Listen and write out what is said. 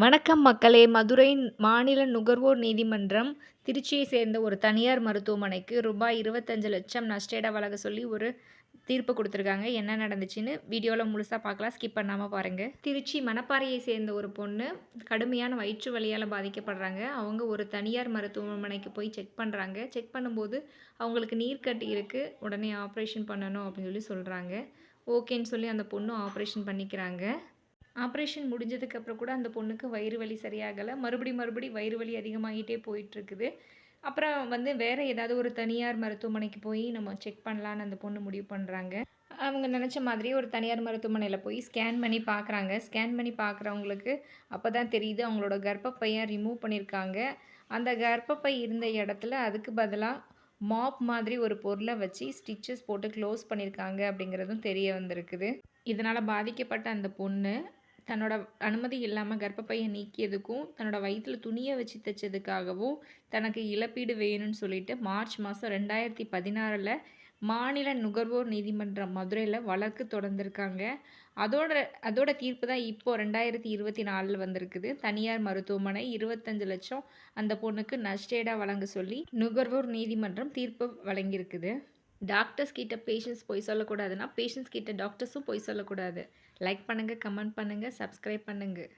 வணக்கம் மக்களே. மதுரை மாநில நுகர்வோர் நீதிமன்றம் திருச்சியை சேர்ந்த ஒரு தனியார் மருத்துவமனைக்கு ரூபாய் இருபத்தஞ்சு லட்சம் நஷ்டஈட வழங்க சொல்லி ஒரு தீர்ப்பு கொடுத்துருக்காங்க. என்ன நடந்துச்சுன்னு வீடியோவில் முழுசாக பார்க்கலாம். ஸ்கிப் பண்ணாமல் பாருங்கள் திருச்சி மணப்பாறையை சேர்ந்த ஒரு பொண்ணு கடுமையான வயிற்று வலியால் பாதிக்கப்படுறாங்க. அவங்க ஒரு தனியார் மருத்துவமனைக்கு போய் செக் பண்ணுறாங்க செக் பண்ணும்போது அவங்களுக்கு நீர்க்கட்டி இருக்குது உடனே ஆப்ரேஷன் பண்ணணும் அப்படின்னு சொல்லி சொல்கிறாங்க ஓகேன்னு சொல்லி அந்த பொண்ணு ஆப்ரேஷன் பண்ணிக்கிறாங்க. ஆப்ரேஷன் முடிஞ்சதுக்கப்புறம் கூட அந்த பொண்ணுக்கு வயிறு வலி சரியாகலை. மறுபடி மறுபடி வயிறு வலி அதிகமாகிட்டே போயிட்டுருக்குது. அப்புறம் வந்து வேறு ஏதாவது ஒரு தனியார் மருத்துவமனைக்கு போய் நம்ம செக் பண்ணலான்னு அந்த பொண்ணு முடிவு பண்ணுறாங்க அவங்க நினச்ச மாதிரி ஒரு தனியார் மருத்துவமனையில் போய் ஸ்கேன் பண்ணி பார்க்குறாங்க ஸ்கேன் பண்ணி பார்க்குறவங்களுக்கு அப்போ தான் தெரியுது அவங்களோட கர்ப்பப்பையை ரிமூவ் பண்ணியிருக்காங்க அந்த கர்ப்பப்பை இருந்த இடத்துல அதுக்கு பதிலாக மாப் மாதிரி ஒரு பொருளை வச்சு ஸ்டிச்சஸ் போட்டு க்ளோஸ் பண்ணியிருக்காங்க அப்படிங்கிறதும் தெரிய வந்திருக்குது. இதனால் பாதிக்கப்பட்ட அந்த பொண்ணு தன்னோட அனுமதி இல்லாமல் கர்ப்பப்பையை நீக்கியதுக்கும் தன்னோட வயிற்றில் துணியை வச்சு தைச்சதுக்காகவும் தனக்கு இழப்பீடு வேணும்னு சொல்லிட்டு மார்ச் மாதம் ரெண்டாயிரத்தி பதினாறில் மாநில நுகர்வோர் நீதிமன்றம் மதுரையில் வழக்கு தொடர்ந்துருக்காங்க. அதோட அதோட தீர்ப்பு தான் இப்போது ரெண்டாயிரத்தி இருபத்தி நாலில் வந்திருக்குது. தனியார் மருத்துவமனை இருபத்தஞ்சு லட்சம் அந்த பொண்ணுக்கு நஷ்டேடாக வழங்க சொல்லி நுகர்வோர் நீதிமன்றம் தீர்ப்பு வழங்கியிருக்குது. டாக்டர்ஸ் கிட்ட பேஷண்ட்ஸ் போய் சொல்லக்கூடாதுன்னா பேஷண்ட்ஸ் கிட்ட டாக்டர்ஸும் போய் சொல்லக்கூடாது. லைக் பண்ணுங்கள் கமெண்ட் பண்ணுங்கள் சப்ஸ்கிரைப் பண்ணுங்கள்